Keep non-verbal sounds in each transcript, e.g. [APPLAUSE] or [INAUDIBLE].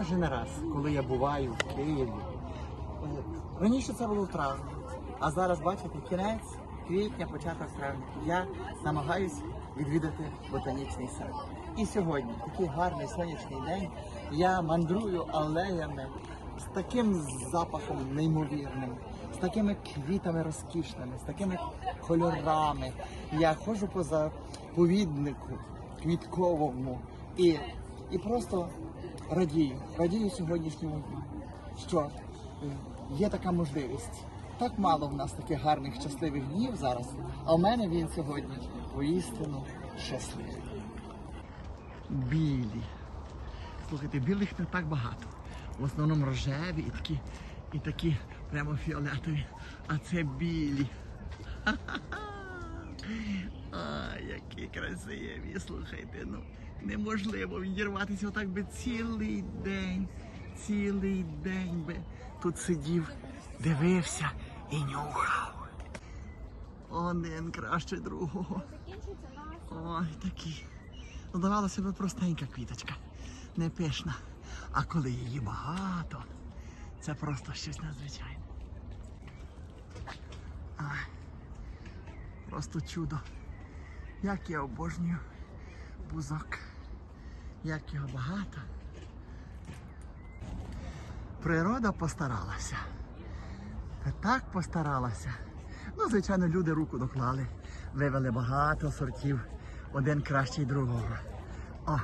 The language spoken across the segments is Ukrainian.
кожен раз, коли я буваю в Києві, раніше це було в травні, а зараз, бачите, кінець квітня, початок травня. Я намагаюсь відвідати ботанічний сад. І сьогодні, такий гарний сонячний день, я мандрую алеями з таким запахом неймовірним, з такими квітами розкішними, з такими кольорами. Я ходжу по заповіднику квітковому і, і просто радію, радію сьогоднішньому дню, що е, є така можливість. Так мало в нас таких гарних щасливих днів зараз, а в мене він сьогодні воістину щасливий. Білі. Слухайте, білих не так багато. В основному рожеві і такі, і такі прямо фіолетові. А це білі. А, які красиві, слухайте, ну неможливо відірватися отак би цілий день, цілий день би тут сидів, дивився і нюхав. Один краще другого. Ой, такі. Ну, Здавалося б, простенька квіточка, не пишна. А коли її багато, це просто щось надзвичайне. Ай, просто чудо. Як я обожнюю бузок. Як його багато. Природа постаралася. Та так постаралася. Ну, звичайно, люди руку доклали. Вивели багато сортів, один кращий другого. О,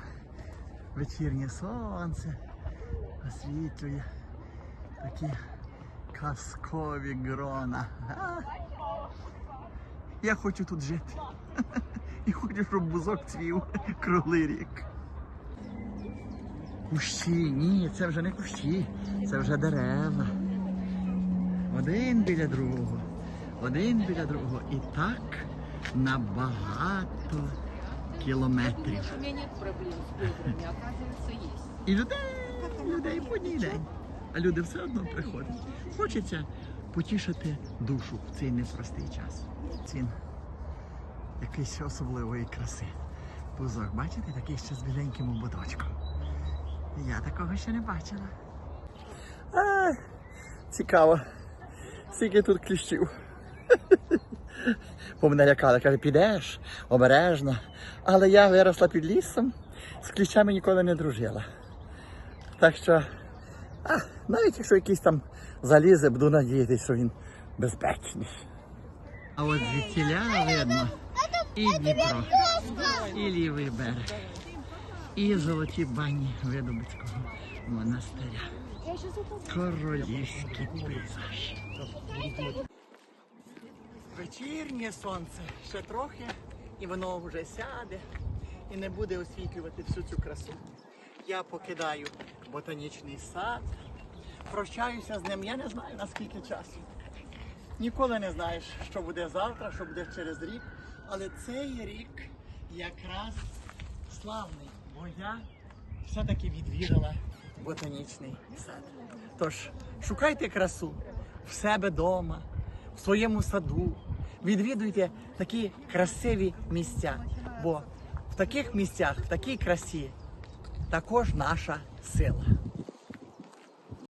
вечірнє сонце освітлює такі казкові грона. А? Я хочу тут жити. [LAUGHS] І хочу, щоб бузок цвів круглий рік. Кущі, ні, це вже не кущі, це вже дерева. Один біля другого, один біля другого. І так на багато кілометрів. У меня нет проблем с бедрами, оказывается, есть. І людей, людей по одній день. А люди все одно приходять. Хочеться потішити душу в цей непростий час. Цін якийсь особливої краси. Бузок, бачите, такий ще з біленьким ободочком. Я такого ще не бачила. А, цікаво. Скільки тут кліщів. [LAUGHS] Бо мене лякали, каже, підеш обережно. Але я виросла під лісом, з кліщами ніколи не дружила. Так що, а, навіть якщо якийсь там залізе, буду надіятися, що він безпечний. А от звідтіля видно і Дніпро, і лівий берег, і золоті бані Видобицького монастиря. Королівський пейзаж. Вечірнє сонце ще трохи, і воно вже сяде і не буде освітлювати всю цю красу. Я покидаю ботанічний сад, прощаюся з ним. Я не знаю наскільки часу. Ніколи не знаєш, що буде завтра, що буде через рік. Але цей рік якраз славний, бо я все-таки відвідала ботанічний сад. Тож шукайте красу в себе вдома, в своєму саду. Відвідуйте такі красиві місця, бо в таких місцях, в такій красі також наша сила.